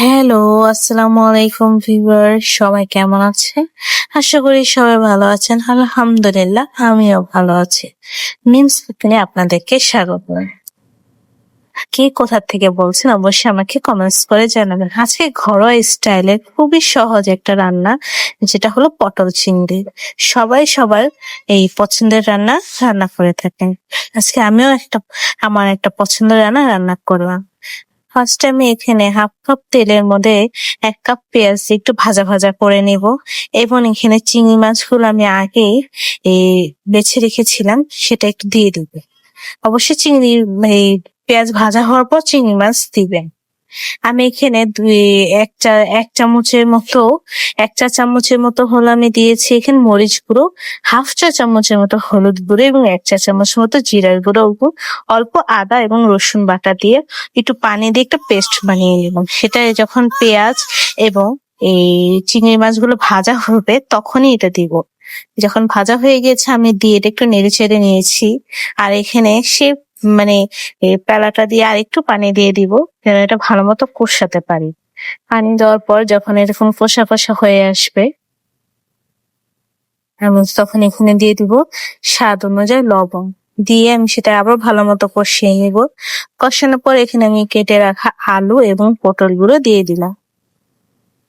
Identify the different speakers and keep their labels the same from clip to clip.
Speaker 1: Hello আসসালামু আলাইকুম viewer সবাই কেমন আছে আশা করি সবাই ভালো আছেন। আলহামদুলিল্লাহ, আমিও ভালো আছি। মিমস আপনাদেরকে স্বাগত। কে কোথা থেকে বলছেন, অবশ্যই আমাকে কমেন্টস করে জানাবেন। আজকে ঘরোয়া স্টাইলে খুবই সহজ একটা রান্না, যেটা হলো পটল চিংড়ি। সবাই সবার এই পছন্দের রান্না রান্না করে থাকেন। আজকে আমিও একটা, আমার একটা পছন্দের রান্না রান্না করলাম। ফার্স্ট আমি এখানে হাফ কাপ তেলের মধ্যে এক কাপ পেঁয়াজ একটু ভাজা ভাজা করে নেব এবং এখানে চিংড়ি মাছগুলো আমি আগে বেছে রেখেছিলাম, সেটা একটু দিয়ে দেবে। অবশ্যই চিংড়ি, এই পেঁয়াজ ভাজা হওয়ার পর চিংড়ি মাছ দিবেন। আমি এখানে দুই, এক চা, এক চামচের মতো, এক চা চামচের মতো হলো আমি দিয়েছি এখানে মরিচ গুঁড়ো, হাফ চা চামচের মতো হলুদ গুঁড়ো এবং এক চা চামচ মতো জিরার গুঁড়ো অল্প আদা এবং রসুন বাটা দিয়ে একটু পানি দিয়ে একটা পেস্ট বানিয়ে নিলাম সেটা যখন পেঁয়াজ এবং এই চিংড়ি মাছগুলো ভাজা হবে তখনই এটা দিব। যখন ভাজা হয়ে গেছে আমি দিয়ে এটা একটু নেড়ে চেড়ে নিয়েছি। আর এখানে সে মানে পেলাটা দিয়ে আর একটু পানি দিয়ে দিব, যেন এটা ভালো মতো কষাতে পারি। পানি দেওয়ার পর যখন এরকম কষা কষা হয়ে আসবে আমি তখন এখানে দিয়ে দিব স্বাদ অনুযায়ী লবণ। দিয়ে আমি সেটা আবার ভালো মতো কষিয়ে নেব। কষানোর পর এখানে আমি কেটে রাখা আলু এবং পটলগুলো দিয়ে দিলাম।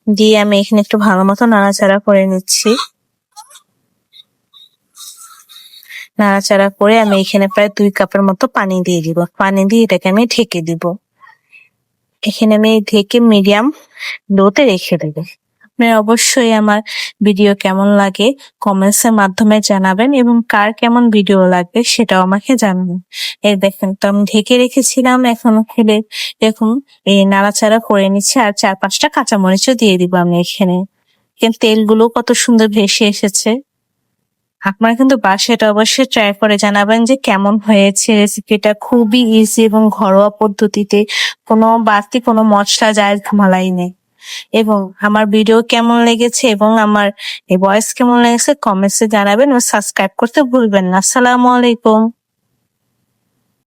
Speaker 1: দিয়ে আমি এখানে একটু ভালো মতো নাড়াচাড়া করে নিচ্ছি। নাড়াচাড়া করে আমি এখানে প্রায় দুই কাপের মতো পানি দিয়ে দিব। পানি দিয়ে এটাকে আমি ঢেকে দিব। এখানে আমি ঢেকে মিডিয়াম লোতে রেখে দেবো। আপনারা অবশ্যই আমার ভিডিও কেমন লাগে কমেন্টস এর মাধ্যমে জানাবেন এবং কার কেমন ভিডিও লাগবে সেটাও আমাকে জানাবেন। এই দেখেন, তো আমি ঢেকে রেখেছিলাম, এখন খেলে দেখুন, এই নাড়াচাড়া করে নিচ্ছে আর চার পাঁচটা কাঁচামরিচও দিয়ে দিব আমি এখানে তেলগুলো কত সুন্দর ভেসে এসেছে। আপনারা কিন্তু বাসাটা অবশ্যই ট্রাই করে জানাবেন যে কেমন হয়েছে রেসিপিটা খুবই ইজি এবং ঘরোয়া পদ্ধতিতে। কোনো বাড়তি কোনো মশলা যায় ঝামালাই নেই। এবং আমার ভিডিও কেমন লেগেছে এবং আমার এই ভয়েস কেমন লেগেছে কমেন্টসে জানাবেন এবং সাবস্ক্রাইব করতে ভুলবেন না। আসসালামু আলাইকুম।